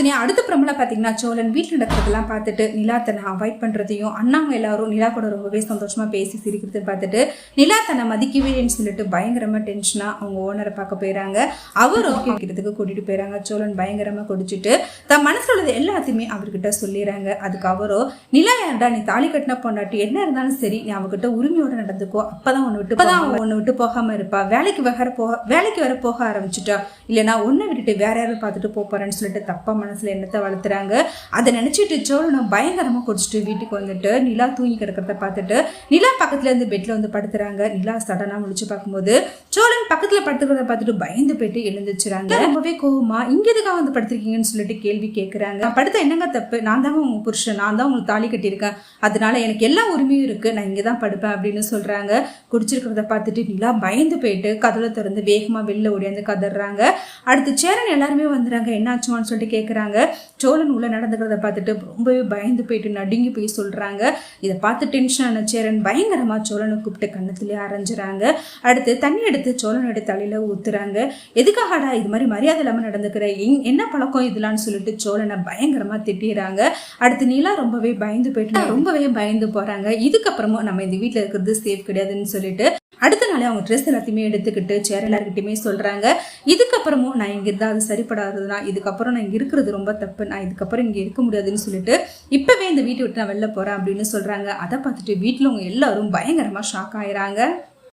தனியா அடுத்த பிரமலா பாத்தீங்கன்னா சோழன் வீட்டில் நடக்கிறதெல்லாம் பார்த்துட்டு நிலா தன்னை அவாய்ட் பண்றதையும் அண்ணாங்க எல்லாரும் நிலா கூட ரொம்பவே சந்தோஷமா பேசி சிரிக்கிறத பார்த்துட்டு நிலா தன்னை மதிக்கவேன்னு சொல்லிட்டு பயங்கரமா டென்ஷனா அவங்க ஓனரை பார்க்க போயிறாங்க. அவரும் வைக்கிறதுக்கு கூட்டிட்டு போயிறாங்க. சோழன் பயங்கரமா குடிச்சிட்டு தன் மனசுல உள்ளது எல்லாத்தையுமே அவர்கிட்ட சொல்லிடுறாங்க அதுக்கு அவரோ நிலா யாருடா நீ தாலி கட்டின பொண்டாட்டி என்ன இருந்தாலும் சரி நீ அவகிட்ட உரிமையோட நடந்துக்கோ. அப்பதான் உன்னை விட்டு அப்பதான் அவன் உன்னை விட்டு போகாம இருப்பா. வேலைக்கு வேற போக வேலைக்கு வேற போக ஆரம்பிச்சுட்டா. இல்லைன்னா உன்னை விட்டுட்டு வேற யாரும் பார்த்துட்டு போப் போறேன்னு சொல்லிட்டு தப்பா மனசில் எண்ணத்தை வளர்த்துறாங்க. அதை நினச்சிட்டு சோழனும் பயங்கரமாக குடிச்சிட்டு வீட்டுக்கு வந்துட்டு நிலா தூங்கி கிடக்கிறத பார்த்துட்டு நிலா பக்கத்துல இருந்து பெட்டில் வந்து படுத்துறாங்க. நிலா சடனாக முடிச்சு பார்க்கும்போது சோழன் பக்கத்தில் படுத்துக்கிறத பார்த்துட்டு பயந்து போயிட்டு எழுந்துச்சுறாங்க ரொம்பவே கோவமா இங்க எதுக்காக வந்து படுத்திருக்கீங்கன்னு சொல்லிட்டு கேள்வி கேட்குறாங்க படுத்த என்னங்க தப்பு? நான் தாங்க உங்க புருஷன். நான் தான் உங்களுக்கு தாலி கட்டியிருக்கேன். அதனால எனக்கு எல்லா உரிமையும் இருக்கு. நான் இங்கே தான் படுப்பேன் அப்படின்னு சொல்றாங்க. குடிச்சிருக்கிறத பார்த்துட்டு நிலா பயந்து போயிட்டு கதவை திறந்து வேகமாக வெளில ஓடியாந்து கதறாங்க. அடுத்து சேரன் எல்லாருமே வந்துடுறாங்க. என்னாச்சுமான்னு சொல்லிட்டு கேட்குறாங்க சோழன் உள்ள நடந்துக்கிறத பார்த்துட்டு ரொம்பவே பயந்து போயிட்டு நடுங்கி போய் சொல்றாங்க. இதை பார்த்து டென்ஷன் ஆன சேரன் பயங்கரமா சோழனை கூப்பிட்டு கண்ணத்திலே அரைஞ்சுறாங்க. அடுத்து தண்ணி எடுத்து சோழனுடைய தலையில ஊத்துறாங்க. எதுக்காகடா இது மாதிரி மரியாதை இல்லாம நடந்துக்கிற? எங்- என்ன பழக்கம் இதெல்லாம்னு சொல்லிட்டு சோழனை பயங்கரமா திட்டிடுறாங்க அடுத்து நீலா ரொம்பவே பயந்து போயிட்டு ரொம்பவே பயந்து போறாங்க. இதுக்கப்புறமும் நம்ம இந்த வீட்ல இருக்கிறது சேஃப் கிடையாதுன்னு சொல்லிட்டு அடுத்த நாளே அவங்க ட்ரெஸ் எல்லாத்தையுமே எடுத்துக்கிட்டு சேர் எல்லாருக்கிட்டையுமே சொல்கிறாங்க இதுக்கப்புறமும் நான் இங்கே இருந்தால் அது சரிப்படாதுன்னா இதுக்கப்புறம் நான் இங்கே இருக்கிறது ரொம்ப தப்பு நான் இதுக்கப்புறம் இங்கே இருக்க முடியாதுன்னு சொல்லிட்டு இப்போவே இந்த வீட்டை விட்டு நான் வெளில போகிறேன் அப்படின்னு சொல்கிறாங்க அதை பார்த்துட்டு வீட்டில் அவங்க எல்லாரும் பயங்கரமாக ஷாக் ஆயிறாங்க.